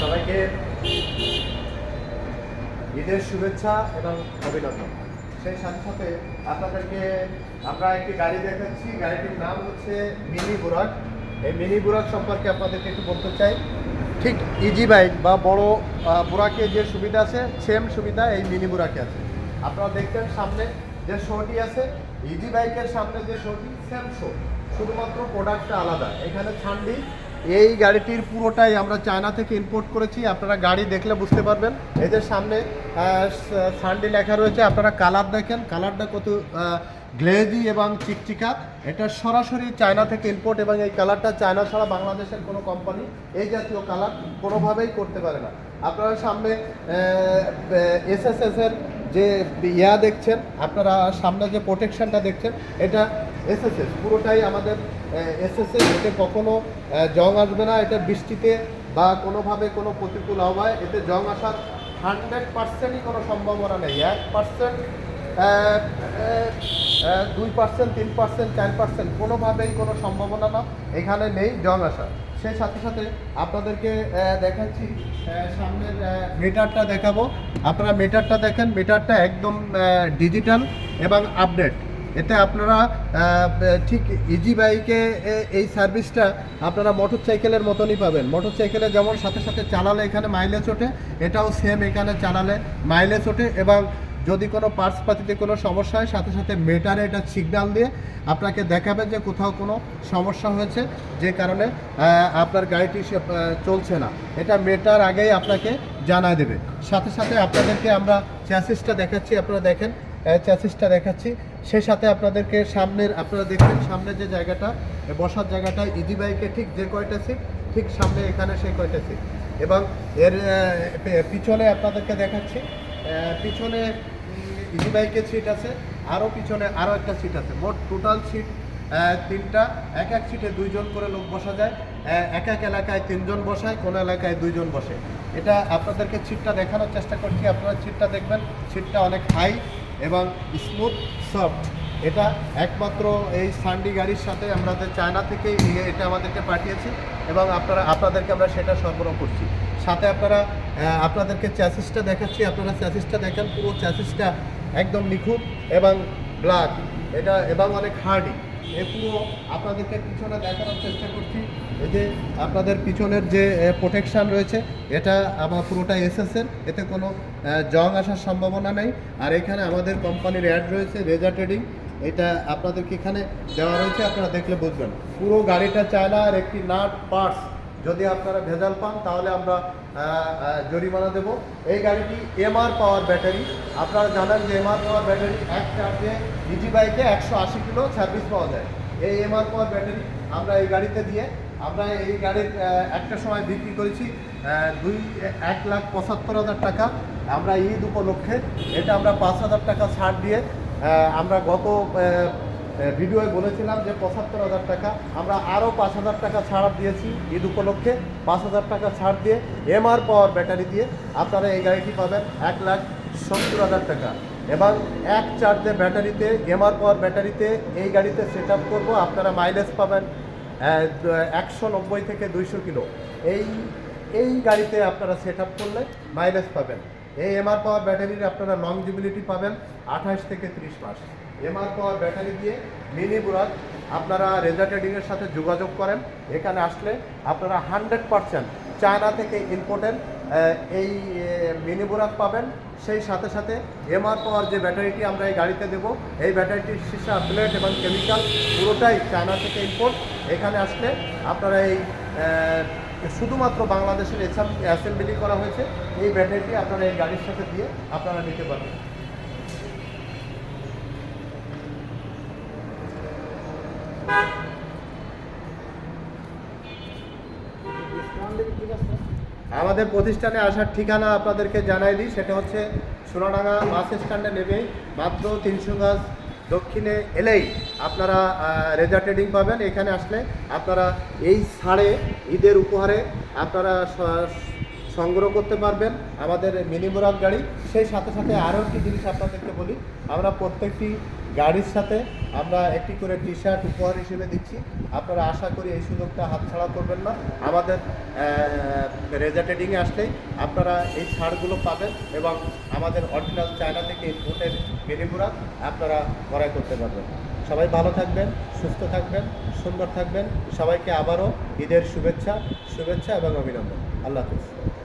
সবাইকে ঈদের শুভেচ্ছা এবং অভিনন্দন। সেই সাথে সাথে আপনাদেরকে আমরা একটি গাড়ি দেখাচ্ছি। গাড়িটির নাম হচ্ছে মিনি বুরাক। এই মিনি বুরাক সম্পর্কে আপনাদেরকে একটু বলতে চাই। ঠিক ইজি বাইক বা বড় বুরাকে যে সুবিধা আছে, সেম সুবিধা এই মিনি বুরাকে আছে। আপনারা দেখবেন সামনে যে শোটি আছে। ইজি বাইকের সামনে যে শোটি, সেম শো। শুধুমাত্র প্রোডাক্টটা আলাদা। এখানে ছান্ডি এই গাড়িটির পুরোটাই আমরা চায়না থেকে ইম্পোর্ট করেছি। আপনারা গাড়ি দেখলে বুঝতে পারবেন। এদের সামনে সানডি লেখা রয়েছে। আপনারা কালার দেখেন। কালারটা কত গ্লেজি এবং চিকচিকা। এটা সরাসরি চায়না থেকে ইম্পোর্ট এবং এই কালারটা চায়না ছাড়া বাংলাদেশের কোনো কোম্পানি এই জাতীয় কালার কোনোভাবেই করতে পারে না। আপনারা সামনে এসএসএস এর যে ইয়া দেখছেন, আপনারা সামনে যে প্রোটেকশনটা দেখছেন, এটা এসএসএস পুরোটাই আমাদের এসএসএস এতে কখনো জং আসবে না, এটা বৃষ্টিতে বা কোনোভাবে কোনো প্রতিকূল আবহাওয়ায়, এতে জং আসার হান্ড্রেড পার্সেন্টই কোনো সম্ভাবনা নেই। এক পার্সেন্ট দুই পার্সেন্ট, তিন পার্সেন্ট, চার পার্সেন্ট, কোনোভাবেই কোনো সম্ভাবনা না, এখানে নেই জং আসার। সেই সাথে সাথে আপনাদেরকে দেখাচ্ছি সামনের মিটারটা দেখাবো। আপনারা মিটারটা দেখেন মিটারটা একদম ডিজিটাল এবং আপডেট এতে আপনারা ঠিক ইজি বাইকে এই সার্ভিসটা আপনারা মোটর সাইকেলের মতনই পাবেন। মোটর সাইকেলে যেমন সাথে সাথে চালালে এখানে মাইলেজ ওঠে, এটাও সেম এখানে চালালে মাইলেজ ওঠে এবং যদি কোনো পার্টস পাতিতে কোনো সমস্যা হয়, সাথে সাথে মেটারে এটা সিগন্যাল দিয়ে আপনাকে দেখাবে যে কোথাও কোনো সমস্যা হয়েছে, যে কারণে আপনার গাড়িটি চলছে না। এটা মেটার আগেই আপনাকে জানায় দেবে। সাথে সাথে আপনাদেরকে আমরা চ্যাসিসটা দেখাচ্ছি, আপনারা দেখেন চ্যাসিসটা দেখাচ্ছি। সেই সাথে আপনাদেরকে সামনের, আপনারা দেখবেন সামনে যে জায়গাটা বসার জায়গাটা, ইজি বাইকে ঠিক যে কয়টা সিট ঠিক সামনে এখানে সেই কয়টা সিট এবং এর পিছনে আপনাদেরকে দেখাচ্ছি পিছনে ইজি বাইকের সিট আছে, আরও পিছনে আরও একটা সিট আছে। মোট টোটাল সিট তিনটা, এক এক সিটে দুইজন করে লোক বসা যায় এক এক এলাকায় তিনজন বসায়, কোনো এলাকায় দুইজন বসে। এটা আপনাদেরকে সিটটা দেখানোর চেষ্টা করছি, আপনারা সিটটা দেখবেন সিটটা অনেক হাই এবং স্মুথ সফট এটা একমাত্র এই সান্ডি গাড়ির সাথে আমাদের চায়না থেকে এ- এটা আমাদেরকে পাঠিয়েছি এবং আপনারা, আপনাদেরকে আমরা সেটা সরবরাহ করছি। সাথে আপনারা আপনাদেরকে চ্যাসিসটা দেখাচ্ছি, আপনারা চ্যাসিসটা দেখেন, পুরো চ্যাসিসটা একদম নিখুঁত এবং ব্ল্যাক এটা এবং অনেক হার্ডি। এ পুরো আপনাদেরকে পিছনে দেখানোর চেষ্টা করছি। এই যে আপনাদের পিছনের যে প্রোটেকশান রয়েছে, এটা আমার পুরোটা এসএসের এতে কোনো জং আসার সম্ভাবনা নেই। আর এখানে আমাদের কোম্পানির অ্যাড রয়েছে রেজা ট্রেডিং এটা আপনাদেরকে এখানে দেওয়া রয়েছে, আপনারা দেখলে বুঝবেন। পুরো গাড়িটা চায়না আর একটি নাট পার্টস যদি আপনারা ভেজাল পান, তাহলে আমরা জরিমানা দেব। এই গাড়িটি এমআর পাওয়ার ব্যাটারি। আপনারা জানেন যে এমআর পাওয়ার ব্যাটারি এক চার্জে ইজি বাইকে একশো আশি কিলো সার্ভিস পাওয়া যায়। এই এমআর পাওয়ার ব্যাটারি আমরা এই গাড়িতে দিয়ে, আমরা এই গাড়ির একটা সময় বিক্রি করেছি দুই, এক লাখ পঁচাত্তর হাজার টাকা। আমরা ঈদ উপলক্ষে, এটা আমরা পাঁচ হাজার টাকা ছাড় দিয়ে আমরা গত ভিডিওয়ে বলেছিলাম যে পঁচাত্তর হাজার টাকা। আমরা আরও পাঁচ হাজার টাকা ছাড় দিয়েছি ঈদ উপলক্ষে। পাঁচ হাজার টাকা ছাড় দিয়ে এমআর পাওয়ার ব্যাটারি দিয়ে আপনারা এই গাড়িটি পাবেন এক লাখ সত্তর হাজার টাকা। এবং এক চার্জে ব্যাটারিতে এমআর পাওয়ার ব্যাটারিতে এই গাড়িতে সেট আপ করব, আপনারা মাইলেজ পাবেন একশো নব্বই থেকে দুইশো কিলো। এই এই গাড়িতে আপনারা সেট আপ করলে মাইলেজ পাবেন। এই এমআর পাওয়ার ব্যাটারির আপনারা লংজিবিলিটি পাবেন আঠাশ থেকে ত্রিশ মাস। এমআর পাওয়ার ব্যাটারি দিয়ে মিনি বুরাক আপনারা রেজা ট্রেডিংয়ের সাথে যোগাযোগ করেন। এখানে আসলে আপনারা হান্ড্রেড পারসেন্ট চায়না থেকে ইম্পোর্টেন্ট এই মিনি বুরাক পাবেন। সেই সাথে সাথে এমআর পাওয়ার যে ব্যাটারিটি আমরা এই গাড়িতে দেব, এই ব্যাটারিটির সীসা প্লেট এবং কেমিক্যাল পুরোটাই চায়না থেকে ইম্পোর্ট এখানে আসলে আপনারা এই শুধুমাত্র বাংলাদেশের অ্যাসেম্বলি করা হয়েছে। এই ব্যাটারিটি আপনারা এই গাড়ির সাথে দিয়ে আপনারা নিতে পারবেন। আমাদের প্রতিষ্ঠানে আসার ঠিকানা আপনাদেরকে জানাই দিই। সেটা হচ্ছে সোনাডাঙ্গা বাস স্ট্যান্ডে নেমেই মাত্র তিনশো গাছ দক্ষিণে এলেই আপনারা রেজার রেজা ট্রেডিং পাবেন। এখানে আসলে আপনারা এই সাড়ে ঈদের উপহারে আপনারা সংগ্রহ করতে পারবেন আমাদের মিনি গাড়ি। সেই সাথে সাথে আরও একটি জিনিস আপনাদেরকে বলি, আমরা প্রত্যেকটি গাড়ির সাথে আমরা একটি করে টি শার্ট উপহার হিসেবে দিচ্ছি। আপনারা আশা করি এই সুযোগটা হাতছাড়া করবেন না। আমাদের রেজা ট্রেডিংয়ে আসলেই আপনারা এই ছাড়গুলো পাবেন এবং আমাদের অরিজিনাল চায়না থেকে ইম্পোর্টের বেনিপুরা আপনারা ক্রয় করতে পারবেন। সবাই ভালো থাকবেন, সুস্থ থাকবেন, সুন্দর থাকবেন। সবাইকে আবারও ঈদের শুভেচ্ছা শুভেচ্ছা এবং অভিনন্দন। আল্লাহ হাফিজ।